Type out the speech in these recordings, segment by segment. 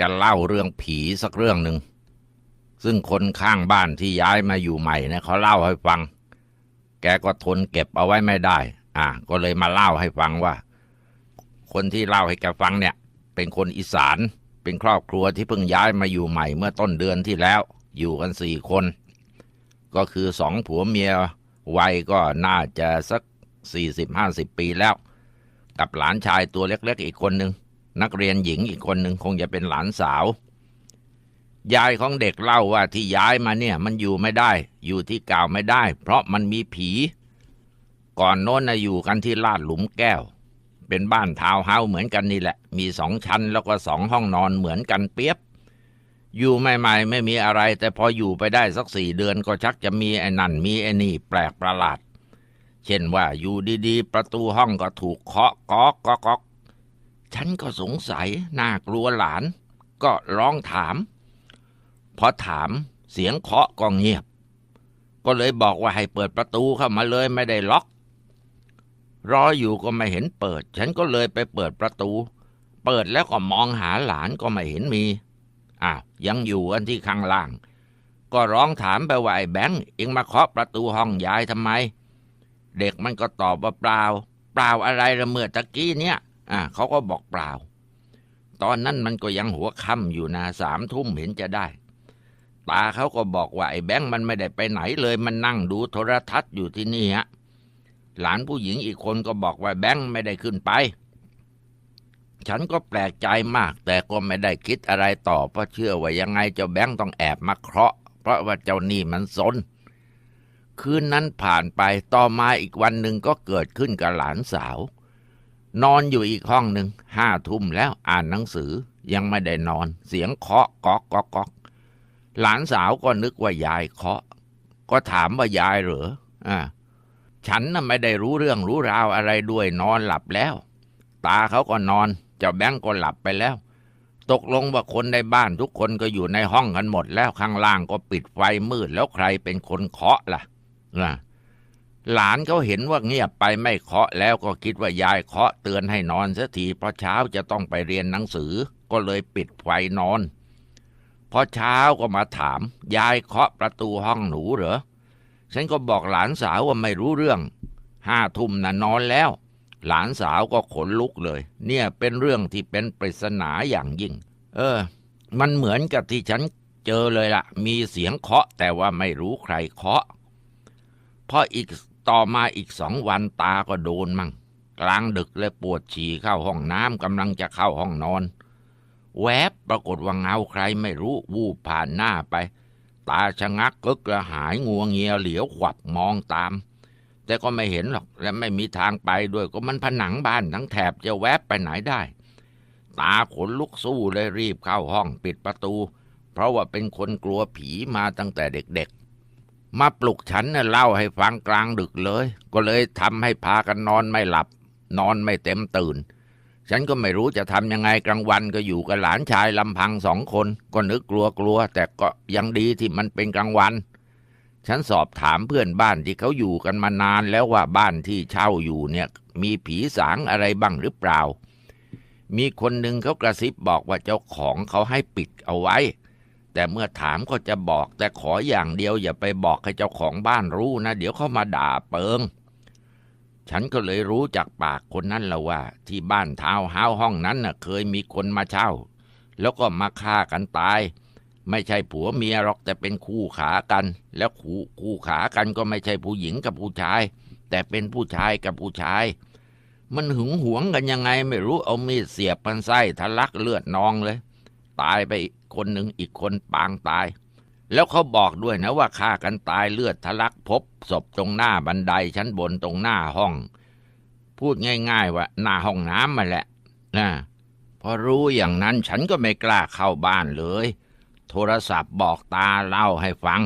จะเล่าเรื่องผีสักเรื่องหนึ่ง ซึ่งคนข้างบ้านที่ย้ายมาอยู่ใหม่เนี่ยเขาเล่าให้ฟัง แกก็ทนเก็บเอาไว้ไม่ได้ อะก็เลยมาเล่าให้ฟังว่า คนที่เล่าให้แกฟังเนี่ย เป็นคนอีสาน เป็นครอบครัวที่เพิ่งย้ายมาอยู่ใหม่เมื่อต้นเดือนที่แล้ว อยู่กันสี่คน ก็คือสองผัวเมียวัยก็น่าจะสักสี่สิบห้าสิบปีแล้ว กับหลานชายตัวเล็กๆอีกคนหนึ่ง นักเรียนหญิงอีกคนหนึ่งคงจะเป็นหลานสาว ยายของเด็กเล่าว่าที่ย้ายมาเนี่ยมันอยู่ไม่ได้ อยู่ที่เก่าไม่ได้ เพราะมันมีผี ก่อนโน้นนะอยู่กันที่ลาดหลุมแก้ว เป็นบ้านทาวเฮาเหมือนกันนี่แหละ มีสองชั้นแล้วก็สองห้องนอนเหมือนกันเปียบ อยู่ใหม่ๆไม่มีอะไร แต่พออยู่ไปได้สักสี่เดือนก็ชักจะมีไอ้นั่นมีไอ้นี่แปลกประหลาดเช่นว่าอยู่ดีๆ ประตูห้องก็ถูกเคาะก๊อกก๊อก นก็สงสัยน่ากลัวหลาน ก็ร้องถาม พอถามเสียงเคาะก็เงียบ ก็เลยบอกว่าให้เปิดประตูเข้ามาเลยไม่ได้ล็อก รออยู่ก็ไม่เห็นเปิด ฉันก็เลยไปเปิดประตู เปิดแล้วก็มองหาหลานก็ไม่เห็นมีอ้าวยังอยู่กันที่ข้างล่าง ก็ร้องถามไปว่าไอ้แบงค์เอ็งมาเคาะประตูห้องยายทำไม เด็กมันก็ตอบว่าเปล่า เปล่าอะไรละเมื่อตะกี้เนี่ย อ่าเขาก็บอกเปล่า ตอนนั้นมันก็ยังหัวค่ำอยู่นะสามทุ่มเห็นจะได้ ตาเขาก็บอกว่าไอ้แบงค์มันไม่ได้ไปไหนเลย มันนั่งดูโทรทัศน์อยู่ที่นี่ฮะหลานผู้หญิงอีกคนก็บอกว่าแบงค์ไม่ได้ขึ้นไป ฉันก็แปลกใจมาก แต่ก็ไม่ได้คิดอะไรต่อ เพราะเชื่อว่ายังไงเจ้าแบงค์ต้องแอบมาเคราะห์เพราะว่าเจ้านี่มันซนคืนนั้นผ่านไปต่อมาอีกวันหนึ่งก็เกิดขึ้นกับหลานสาว นอนอยู่อีกห้องหนึ่งห้าทุ่มแล้วอ่านหนังสือยังไม่ได้นอน เสียงเคาะก๊อกก๊อกก๊อกหลานสาวก็นึกว่ายายเคาะ ก็ถามว่ายายเหรออ่าฉันน่ะไม่ได้รู้เรื่องรู้ราวอะไรด้วยนอนหลับแล้ว ตาเขาก็นอน เจ้าแบงก์ก็หลับไปแล้ว ตกลงว่าคนในบ้านทุกคนก็อยู่ในห้องกันหมดแล้วข้างล่างก็ปิดไฟมืดแล้วใครเป็นคนเคาะล่ะนะ หลานเขาเห็นว่าเงียบไปไม่เคาะแล้วก็คิดว่ายายเคาะเตือนให้นอนเสียทีเพราะเช้าจะต้องไปเรียนหนังสือ ก็เลยปิดไฟนอน พอเช้าก็มาถาม ยายเคาะประตูห้องหนูเหรอ ฉันก็บอกหลานสาวว่าไม่รู้เรื่อง ห้าทุ่มน่ะนอนแล้ว หลานสาวก็ขนลุกเลย เนี่ยเป็นเรื่องที่เป็นปริศนาอย่างยิ่ง เออ มันเหมือนกับที่ฉันเจอเลยละ่ะ มีเสียงเคาะแต่ว่าไม่รู้ใครเคาะพออีก ต่อมาอีกสองวันตาก็โดนมั่ง กลางดึกเลยปวดฉี่เข้าห้องน้ำกำลังจะเข้าห้องนอน แวบปรากฏว่าเงาใครไม่รู้วูบผ่านหน้าไป ตาชะงักกึกกระหายงัวงเงียเหลียวขวับมองตาม แต่ก็ไม่เห็นหรอกและไม่มีทางไปด้วยก็มันผนังบ้านทั้งแถบจะแวบไปไหนได้ ตาขนลุกสู้เลยรีบเข้าห้องปิดประตู เพราะว่าเป็นคนกลัวผีมาตั้งแต่เด็กๆ มาปลุกฉันเน่ะเล่าให้ฟังกลางดึกเลย ก็เลยทำให้พากันนอนไม่หลับ นอนไม่เต็มตื่น ฉันก็ไม่รู้จะทำยังไงกลางวันก็อยู่กับหลานชายลำพังสองคน ก็นึกกลัวกลัวๆแต่ก็ยังดีที่มันเป็นกลางวัน ฉันสอบถามเพื่อนบ้านที่เขาอยู่กันมานานแล้วว่าบ้านที่เช่าอยู่เนี่ยมีผีสางอะไรบ้างหรือเปล่า มีคนหนึ่งเขากระซิบบอกว่าเจ้าของเขาให้ปิดเอาไว้ แต่เมื่อถามก็จะบอก แต่ขออย่างเดียวอย่าไปบอกให้เจ้าของบ้านรู้นะ เดี๋ยวเขามาด่าเปิง ฉันก็เลยรู้จากปากคนนั้นแล้วว่า ที่บ้านทาวเฮาห้องนั้นน่ะ เคยมีคนมาเช่า แล้วก็มาฆ่ากันตาย ไม่ใช่ผัวเมียหรอกแต่เป็นคู่ขากัน แล้วคู่คู่ขากันก็ไม่ใช่ผู้หญิงกับผู้ชาย แต่เป็นผู้ชายกับผู้ชายมันหึงหวงกันยังไงไม่รู้เอามีดเสียบพันไส้ทะลักเลือดนองเลย ตายไป คนหนึ่งอีกคนปางตาย แล้วเขาบอกด้วยนะว่าฆ่ากันตายเลือดทะลักพบศพตรงหน้าบันไดชั้นบนตรงหน้าห้อง พูดง่าย ๆ ว่าหน้าห้องน้ำมาแหละนะพอรู้อย่างนั้นฉันก็ไม่กล้าเข้าบ้านเลย โทรศัพท์บอกตาเล่าให้ฟัง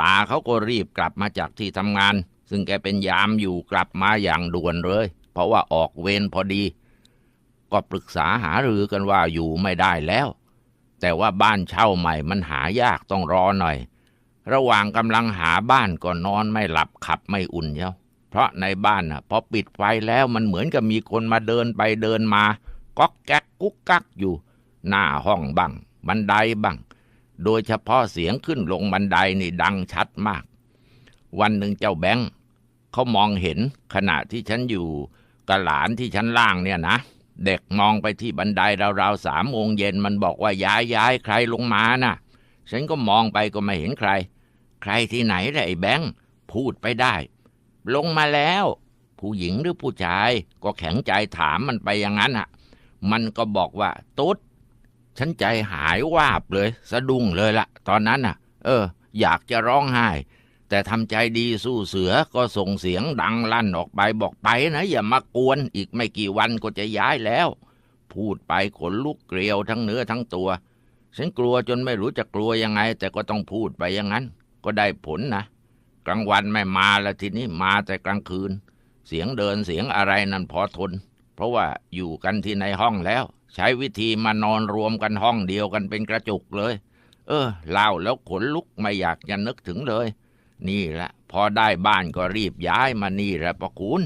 ตาเขาก็รีบกลับมาจากที่ทำงาน ซึ่งแกเป็นยามอยู่กลับมาอย่างด่วนเลย เพราะว่าออกเวรพอดี ก็ปรึกษาหารือกันว่าอยู่ไม่ได้แล้ว แต่ว่าบ้านเช่าใหม่มันหายากต้องรอหน่อย ระหว่างกำลังหาบ้านก็นอนไม่หลับขับไม่อุ่นเย้าเพราะในบ้านน่ะพอปิดไฟแล้วมันเหมือนกับมีคนมาเดินไปเดินมาก๊อกแก๊กกุ๊กกักอยู่ หน้าห้องบ้างบันไดบ้างโดยเฉพาะเสียงขึ้นลงบันไดนี่ดังชัดมาก วันหนึ่งเจ้าแบงค์เขามองเห็นขณะที่ฉันอยู่กับหลานที่ชั้นล่างเนี่ยนะ เด็กมองไปที่บันไดราวๆสามโมงเย็นมันบอกว่าย้ายย้ายใครลงมาน่ะ ฉันก็มองไปก็ไม่เห็นใคร ใครที่ไหนล่ะไอ้แบงค์พูดไปได้ ลงมาแล้ว ผู้หญิงหรือผู้ชาย ก็แข็งใจถามมันไปอย่างนั้นอะ มันก็บอกว่าตุ๊ดฉันใจหายวาบเลย สะดุ้งเลยละตอนนั้นน่ะ เออ อยากจะร้องไห้ แต่ทำใจดีสู้เสือก็ส่งเสียงดังลั่นออกไปบอกไปนะ อย่ามากวน อีกไม่กี่วันก็จะย้ายแล้ว พูดไปขนลุกเกลียวทั้งเนื้อทั้งตัว ฉันกลัวจนไม่รู้จะกลัวยังไง แต่ก็ต้องพูดไปอย่างนั้น ก็ได้ผลนะ กลางวันไม่มาแล้วทีนี้มาแต่กลางคืน เสียงเดินเสียงอะไรนั่นพอทน เพราะว่าอยู่กันที่ในห้องแล้ว ใช้วิธีมานอนรวมกันห้องเดียวกันเป็นกระจุกเลย เออเล่าแล้วขนลุกไม่อยากจะนึกถึงเลย นี่แหละพอได้บ้านก็รีบย้ายมานี่แหละประคุณ